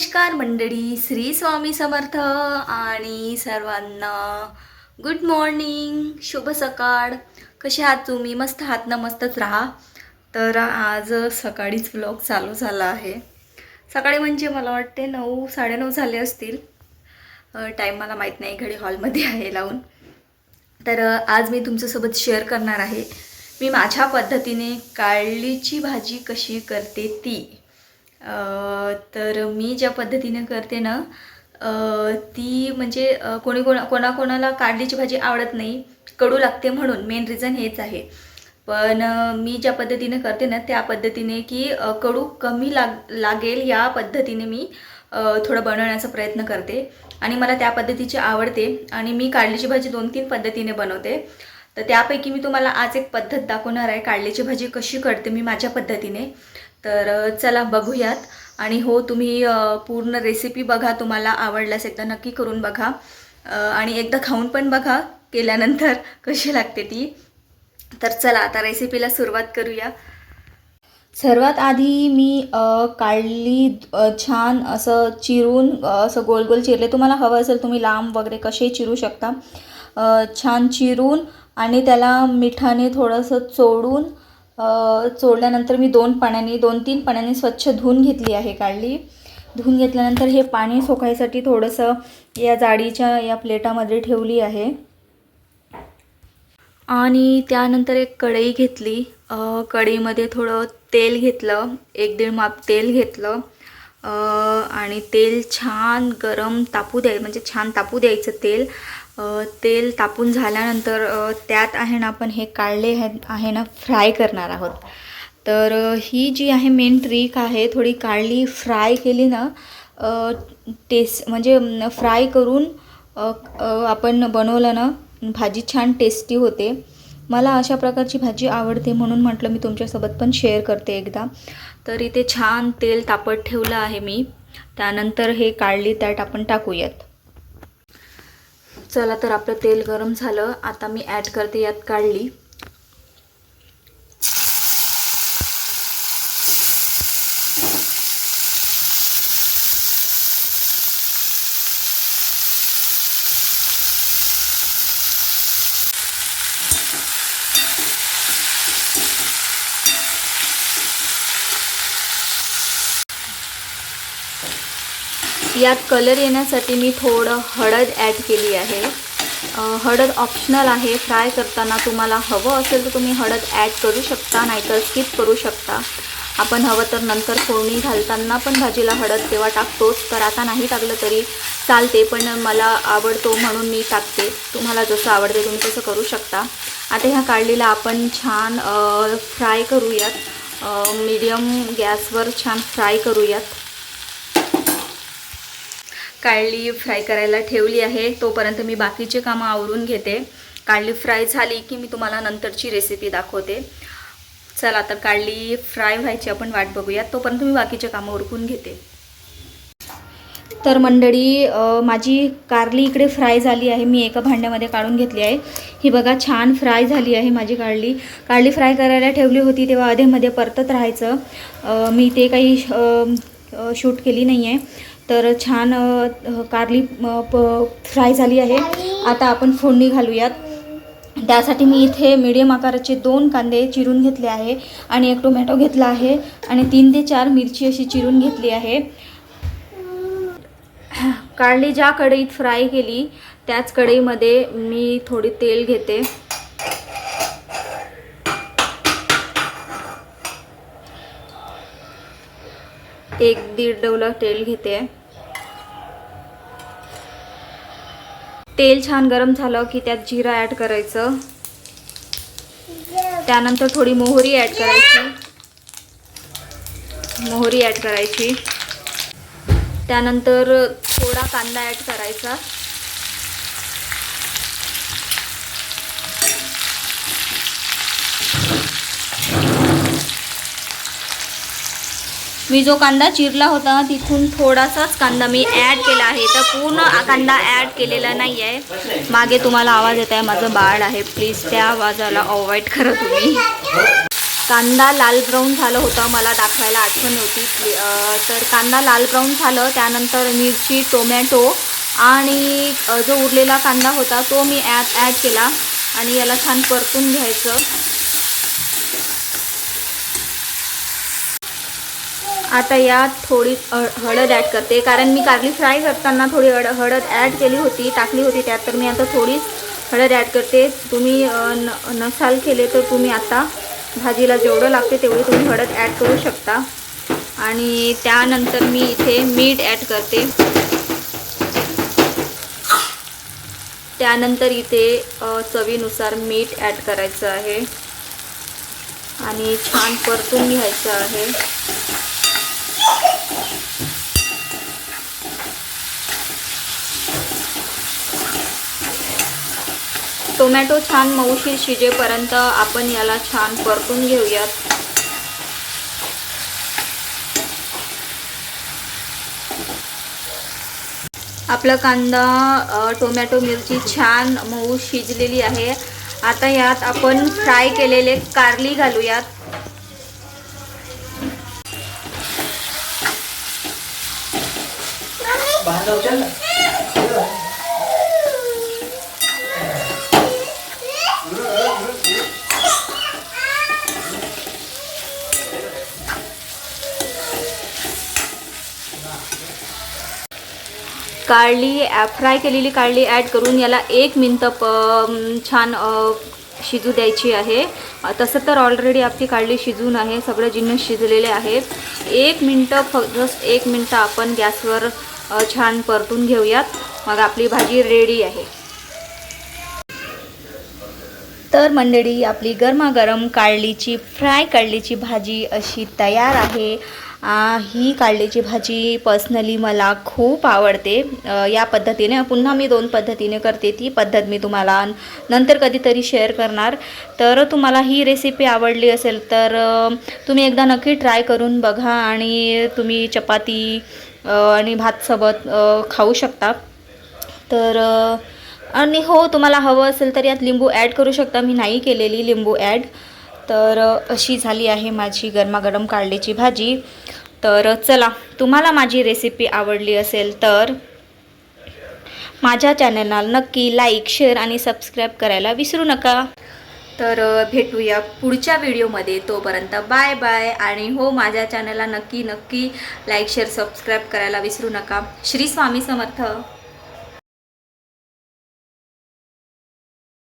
नमस्कार मंडळी श्री स्वामी समर्थ आणि सर्वांना गुड मॉर्निंग शुभ सकाळ. कसे आहात तुम्ही? मस्त आहात ना? मस्तच राहा. तर आज सकाळीच व्लॉग चालू झाला आहे. सकाळी म्हणजे मला वाटते नऊ साडेनऊ झाले असतील. टाईम मला माहीत नाही घडी हॉलमध्ये आहे लावून. तर आज मी तुमच्यासोबत शेअर करणार आहे. मी माझ्या पद्धतीने काळलीची भाजी कशी करते ती. तर मी ज्या पद्धतीने करते ना ती म्हणजे कोणी कोणा कोणाकोणाला काढलीची भाजी आवडत नाही कडू लागते म्हणून. मेन रिझन हेच आहे. पण मी ज्या पद्धतीने करते ना त्या पद्धतीने की कडू कमी लाग लागेल या पद्धतीने मी थोडं बनवण्याचा प्रयत्न करते. आणि मला त्या पद्धतीची आवडते. आणि मी काढलीची भाजी दोन तीन पद्धतीने बनवते. तर त्यापैकी मी तुम्हाला आज एक पद्धत दाखवणार आहे. काढलीची भाजी कशी करते मी माझ्या पद्धतीने. तर चला बघूयात. आणि हो तुम्ही पूर्ण रेसिपी बघा. तुम्हाला आवडल्यास एकदा नक्की करून बघा. आणि एकदा खाऊन पण बघा केल्यानंतर कशी लागते ती. तर चला आता रेसिपीला सुरुवात करूया. सर्वात आधी मी काढली छान असं चिरून असं गोल गोल चिरले. तुम्हाला हवं असेल तुम्ही लांब वगैरे कसे चिरू शकता. छान चिरून आणि त्याला मिठाने थोडंसं चोडून चोळल्यानंतर चोडल्यानंतर मी दोन पाण्याने दोन तीन पाण्याने स्वच्छ धुवून घेतली आहे काढली धुवून घेतल्यानंतर हे पाणी सोकायसाठी थोडंसं या जाडीच्या या प्लेटामध्ये ठेवली आहे. आणि त्यानंतर एक कढई घेतली. कढईमध्ये थोडं तेल घेतलं एक दीड माप तेल घेतलं. आणि तेल छान गरम तापू द्याय म्हणजे छान तापू द्यायचं तेल. तेल तापून झाल्यानंतर त्यात आहे ना आपण हे काढले आहे आहे ना फ्राय करणार आहोत. तर ही जी आहे मेन ट्रिक आहे थोडी काढली फ्राय केली ना टेस्ट म्हणजे फ्राय करून आपण बनवलं ना भाजी छान टेस्टी होते. मला अशा प्रकारची भाजी आवडते म्हणून म्हटलं मी तुमच्यासोबत पण शेअर करते एकदा. तर इथे छान तेल तापत ठेवलं आहे मी. त्यानंतर हे काढली त्यात आपण टाकूयात. चला तर आपलं तेल गरम झालं. आता मी ॲड करते यात काढली. यात कलर येण्यासाठी मी थोडं हळद ॲड केली आहे. हळद ऑप्शनल आहे. फ्राय करताना तुम्हाला हवं असेल तर तुम्ही हळद ॲड करू शकता नाहीतर स्किप करू शकता. आपण हवं तर नंतर फोडणी घालताना पण भाजीला हळद तेव्हा टाकतोच. तर आता नाही टाकलं तरी चालते पण मला आवडतो म्हणून मी टाकते. तुम्हाला जसं आवडते तुम्ही तसं करू शकता. आता ह्या काढलेला आपण छान फ्राय करूयात. मीडियम गॅसवर छान फ्राय करूयात. काळली फ्राय करायला ठेवली आहे. तोपर्यंत मी बाकीचे कामं आवरून घेते. काळली फ्राय झाली की मी तुम्हाला नंतरची रेसिपी दाखवते. चला तर काळली फ्राय व्हायची आपण वाट बघूया तोपर्यंत मी बाकीचे कामं उरकून घेते. तर मंडळी माझी कारली इकडे फ्राय झाली आहे. मी एका भांड्यामध्ये काढून घेतली आहे. ही बघा छान फ्राय झाली आहे माझी कारली कारली फ्राय करायला ठेवली होती तेव्हा अधेमध्ये परतत राहायचं. मी ते काही शूट केली नाही आहे तर छान कारली प फ्राय झाली आहे. आता आपण फोडणी घालूयात. त्यासाठी मी इथे मीडियम आकाराचे दोन कांदे चिरून घेतले आहे आणि एक टोमॅटो घेतला आहे आणि तीन ते चार मिरची अशी चिरून घेतली आहे. कारली ज्या कढईत फ्राय केली त्याच कढईमध्ये मी थोडी तेल घेते. एक दीड डवलं तेल घेते. तेल छान गरम झालं की त्यात जिरा ॲड करायचं. त्यानंतर थोडी मोहरी ॲड करायची. मोहरी ॲड करायची. त्यानंतर थोडा कांदा ॲड करायचा. मी जो कांदा चिरला होता तिथून थोडासाच कांदा मी ॲड केला आहे. तर पूर्ण कांदा ॲड केलेला नाही आहे मागे तुम्हाला आवाज येत आहे माझं बाळ आहे. प्लीज त्या आवाजाला अवॉइड करा तुम्ही. कांदा लाल ब्राऊन झालं होतं मला दाखवायला आठवण होती. तर कांदा लाल ब्राऊन झालं त्यानंतर मिरची टोमॅटो आणि जो उरलेला कांदा होता तो मी ॲड ॲड केला. आणि याला छान परतून घ्यायचं. आता यात थोडी हळद ॲड करते. कारण मी कारली फ्राय करताना थोडी हळ हळद ॲड केली होती टाकली होती त्यात. तर मी आता थोडीच हळद ॲड करते. तुम्ही न नसाल केले तर तुम्ही आता भाजीला जेवढं लागते तेवढी तुम्ही हळद ॲड करू शकता. आणि त्यानंतर मी इथे मीठ ॲड करते. त्यानंतर इथे चवीनुसार मीठ ॲड करायचं आहे. आणि छान परतून घ्यायचं आहे. टोमॅटो छान मऊशीर शिजेपर्यंत आपण याला छान परतून घेऊयात. आपला कांदा टोमॅटो मिरची छान मऊ शिजलेली आहे. आता यात आपण फ्राय केलेले कारली घालूयात. बाहेर काळली फ्राय केलेली काढली ॲड करून याला एक मिनटं प छान शिजू द्यायची आहे. तसं तर ऑलरेडी आपली काढली शिजून आहे सगळं जिन्नस शिजलेले आहेत. एक मिनटं फ जस्ट एक मिनटं आपण गॅसवर छान परतून घेऊयात. मग आपली भाजी रेडी आहे. तर मंडळी आपली गरमागरम काळलीची फ्राय काढलीची भाजी अशी तयार आहे. ही काढलीची भाजी पर्सनली मला खूप आवडते. या पद्धतीने पुन्हा मी दोन पद्धतीने करते. ती पद्धत मी तुम्हाला नंतर कधीतरी शेअर करणार. तर तुम्हाला ही रेसिपी आवडली असेल तर तुम्ही एकदा नक्की ट्राय करून बघा आणि तुम्ही चपाती आणि भातसोबत खाऊ शकता. तर आणि हो तुम्हाला हवं असेल तर यात लिंबू ॲड करू शकता. मी नाही केलेली लिंबू ॲड तर अशी झाली आहे माझी गरमागरम काढलेची भाजी. तर चला तुम्हाला माझी रेसिपी आवडली असेल तर माझ्या चॅनलला नक्की लाईक शेअर आणि सबस्क्राईब करायला विसरू नका. तर भेटूया पुढच्या व्हिडिओमध्ये तोपर्यंत बाय बाय आणि हो माझ्या चॅनलला नक्की नक्की लाईक शेअर सबस्क्राईब करायला विसरू नका. श्री स्वामी समर्थ.